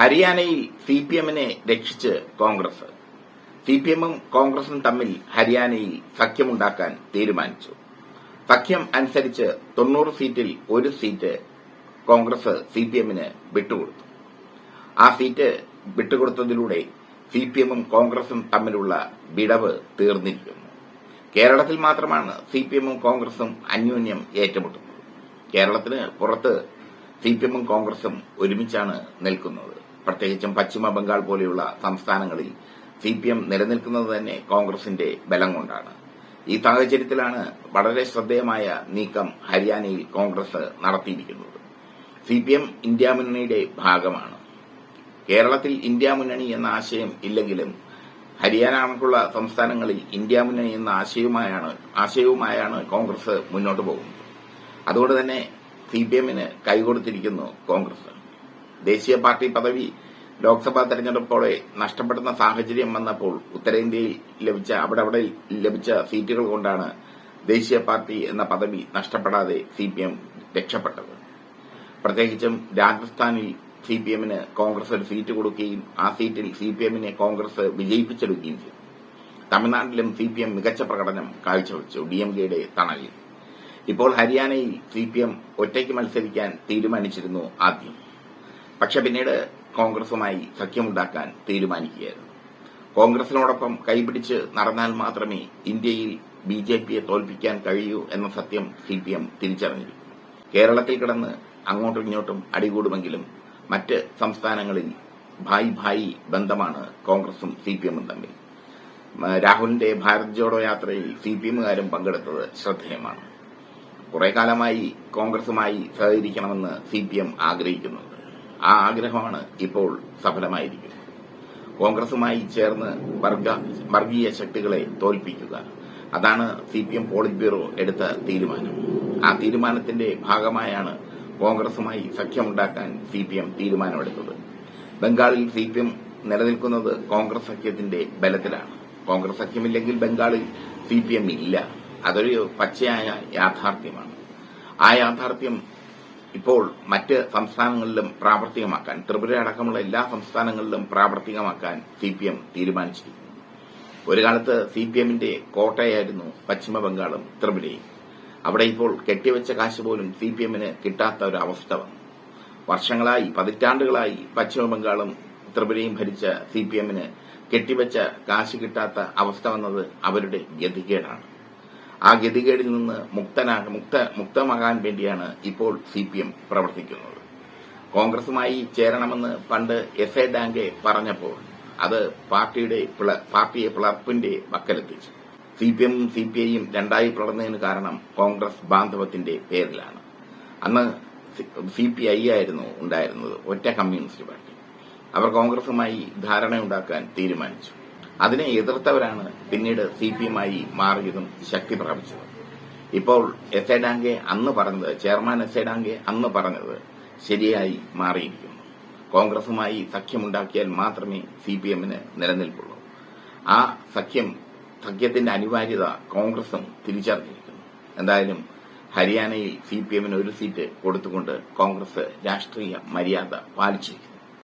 ഹരിയാനയിൽ C P എമ്മിനെ രക്ഷിച്ച് കോൺഗ്രസ്. സി പി എമ്മും കോൺഗ്രസും തമ്മിൽ ഹരിയാനയിൽ സഖ്യമുണ്ടാക്കാൻ തീരുമാനിച്ചു. സഖ്യം അനുസരിച്ച് തൊണ്ണൂറ് സീറ്റിൽ ഒരു സീറ്റ് കോൺഗ്രസ് സി പി എമ്മിന് വിട്ടുകൊടുത്തു. ആ സീറ്റ് വിട്ടുകൊടുത്തതിലൂടെ സി പി എമ്മും കോൺഗ്രസും തമ്മിലുള്ള വിടവ് തീർന്നിരിക്കുന്നു. കേരളത്തിൽ മാത്രമാണ് സി പി എമ്മും കോൺഗ്രസും അന്യോന്യം ഏറ്റുമുട്ടുന്നത്. കേരളത്തിന് പുറത്ത് സി പി എമ്മും കോൺഗ്രസും ഒരുമിച്ചാണ് നിൽക്കുന്നത്. പ്രത്യേകിച്ചും പശ്ചിമ ബംഗാൾ പോലെയുള്ള സംസ്ഥാനങ്ങളിൽ സി പി എം നിലനിൽക്കുന്നത് തന്നെ കോൺഗ്രസിന്റെ ബലം കൊണ്ടാണ്. ഈ സാഹചര്യത്തിലാണ് വളരെ ശ്രദ്ധേയമായ നീക്കം ഹരിയാനയിൽ കോൺഗ്രസ് നടത്തിയിരിക്കുന്നത്. സി പി എം ഇന്ത്യ മുന്നണിയുടെ ഭാഗമാണ്. കേരളത്തിൽ ഇന്ത്യ മുന്നണി എന്ന ആശയം ഇല്ലെങ്കിലും ഹരിയാന അടക്കമുള്ള സംസ്ഥാനങ്ങളിൽ ഇന്ത്യ മുന്നണി എന്ന ആശയവുമായാണ് ആശയവുമായാണ് കോൺഗ്രസ് മുന്നോട്ട് പോകുന്നത്. അതുകൊണ്ട് തന്നെ സി പി എമ്മിന് കൈകൊടുത്തിരിക്കുന്നു കോൺഗ്രസ്. ദേശീയ പാർട്ടി പദവി ലോക്സഭാ തെരഞ്ഞെടുപ്പോടെ നഷ്ടപ്പെടുന്ന സാഹചര്യം വന്നപ്പോൾ ഉത്തരേന്ത്യയിൽ ലഭിച്ച അവിടെ അവിടെ ലഭിച്ച സീറ്റുകൾ കൊണ്ടാണ് ദേശീയ പാർട്ടി എന്ന പദവി നഷ്ടപ്പെടാതെ സിപിഎം രക്ഷപ്പെട്ടത്. പ്രത്യേകിച്ചും രാജസ്ഥാനിൽ സി പി എമ്മിന് കോൺഗ്രസ് ഒരു സീറ്റ് കൊടുക്കുകയും ആ സീറ്റിൽ സിപിഎമ്മിനെ കോൺഗ്രസ് വിജയിപ്പിച്ചെടുക്കുകയും ചെയ്തു. തമിഴ്നാട്ടിലും സിപിഎം മികച്ച പ്രകടനം കാഴ്ചവെച്ചു ഡി എം കെയുടെ തണലിൽ. ഇപ്പോൾ ഹരിയാനയിൽ സിപിഎം ഒറ്റയ്ക്ക് മത്സരിക്കാൻ തീരുമാനിച്ചിരുന്നു ആദ്യം. പക്ഷെ പിന്നീട് കോൺഗ്രസുമായി സഖ്യമുണ്ടാക്കാൻ തീരുമാനിക്കുകയായിരുന്നു. കോൺഗ്രസിനോടൊപ്പം കൈപിടിച്ച് നടന്നാൽ മാത്രമേ ഇന്ത്യയിൽ ബി ജെ പിയെ തോൽപ്പിക്കാൻ കഴിയൂ എന്ന സത്യം സി പി എം തിരിച്ചറിഞ്ഞു കേരളത്തിൽ കിടന്ന് അങ്ങോട്ടും ഇങ്ങോട്ടും അടികൂടുമെങ്കിലും മറ്റ് സംസ്ഥാനങ്ങളിൽ ഭായി ഭായി ബന്ധമാണ് കോൺഗ്രസും സി പി എമ്മും തമ്മിൽ. രാഹുലിന്റെ ഭാരത് ജോഡോ യാത്രയിൽ സി പി എമ്മുകാരും പങ്കെടുത്തത് ശ്രദ്ധേയമാണ്. കുറെ കാലമായി കോൺഗ്രസുമായി സഹകരിക്കണമെന്ന് സി പി എം ആഗ്രഹിക്കുന്നുണ്ട്. ആ ആഗ്രഹമാണ് ഇപ്പോൾ സഫലമായിരിക്കുന്നത്. കോൺഗ്രസുമായി ചേർന്ന് വർഗ വർഗീയ ശക്തികളെ തോൽപ്പിക്കുക. അതാണ് C P M polit bureau എടുത്ത തീരുമാനം. ആ തീരുമാനത്തിന്റെ ഭാഗമായാണ് കോൺഗ്രസുമായി സഖ്യമുണ്ടാക്കാൻ സി പി എം തീരുമാനമെടുത്തത്. ബംഗാളിൽ സി പി എം നിലനിൽക്കുന്നത് കോൺഗ്രസ് സഖ്യത്തിന്റെ ബലത്തിലാണ്. കോൺഗ്രസ് സഖ്യമില്ലെങ്കിൽ ബംഗാളിൽ സി പി എം ഇല്ല. അതൊരു പച്ചയായ യാഥാർത്ഥ്യമാണ്. ആ യാഥാർത്ഥ്യം ഇപ്പോൾ മറ്റ് സംസ്ഥാനങ്ങളിലും പ്രാവർത്തികമാക്കാൻ ത്രിപുര അടക്കമുള്ള എല്ലാ സംസ്ഥാനങ്ങളിലും പ്രാവർത്തികമാക്കാൻ സി പി എം തീരുമാനിച്ചിരിക്കുന്നു. ഒരു കാലത്ത് സി പി എമ്മിന്റെ കോട്ടയായിരുന്നു പശ്ചിമബംഗാളും ത്രിപുരയും. അവിടെ ഇപ്പോൾ കെട്ടിവെച്ച കാശ് പോലും സി പി എമ്മിന് കിട്ടാത്ത ഒരു അവസ്ഥ വന്നു. വർഷങ്ങളായി പതിറ്റാണ്ടുകളായി പശ്ചിമബംഗാളും ത്രിപുരയും ഭരിച്ച സി പി എമ്മിന് കെട്ടിവെച്ച കാശ് കിട്ടാത്ത അവസ്ഥ വന്നത് അവരുടെ ഗതികേടാണ്. ആ ഗതികേടിൽ നിന്ന് മുക്തനാ മുക്ത മുക്തമാകാൻ വേണ്ടിയാണ് ഇപ്പോൾ സി പി എം പ്രവർത്തിക്കുന്നത്. കോൺഗ്രസുമായി ചേരണമെന്ന് പണ്ട് എസ് എ ഡാങ്കെ പറഞ്ഞപ്പോൾ അത് പാർട്ടിയുടെ പാർട്ടിയെ പിളർപ്പിന്റെ വക്കലെത്തിച്ചു. സി പി എമ്മും സി പി ഐയും രണ്ടായി പിളർന്നതിന് കാരണം കോൺഗ്രസ് ബാന്ധവത്തിന്റെ പേരിലാണ്. അന്ന് സി പി ഐ ആയിരുന്നു ഉണ്ടായിരുന്നത് ഒറ്റ കമ്മ്യൂണിസ്റ്റ് പാർട്ടി. അവർ കോൺഗ്രസുമായി ധാരണയുണ്ടാക്കാൻ തീരുമാനിച്ചു. അതിനെ എതിർത്തവരാണ് പിന്നീട് സി പി എമ്മായി മാറിയതും ശക്തി പ്രാപിച്ചത്. ഇപ്പോൾ എസ് എ ഡാങ്കെ അന്ന് പറഞ്ഞത് ചെയർമാൻ എസ് എ ഡാങ്കെ അന്ന് പറഞ്ഞത് ശരിയായി മാറിയിരിക്കുന്നു. കോൺഗ്രസുമായി സഖ്യമുണ്ടാക്കിയാൽ മാത്രമേ സി പി എമ്മിന് നിലനിൽപ്പുള്ളൂ. ആ സഖ്യം സഖ്യത്തിന്റെ അനിവാര്യത കോൺഗ്രസും തിരിച്ചറിഞ്ഞിരിക്കുന്നു. എന്തായാലും ഹരിയാനയിൽ സി പി എമ്മിന് ഒരു സീറ്റ് കൊടുത്തുകൊണ്ട് കോൺഗ്രസ് രാഷ്ട്രീയ മര്യാദ പാലിച്ചിരിക്കുന്നു.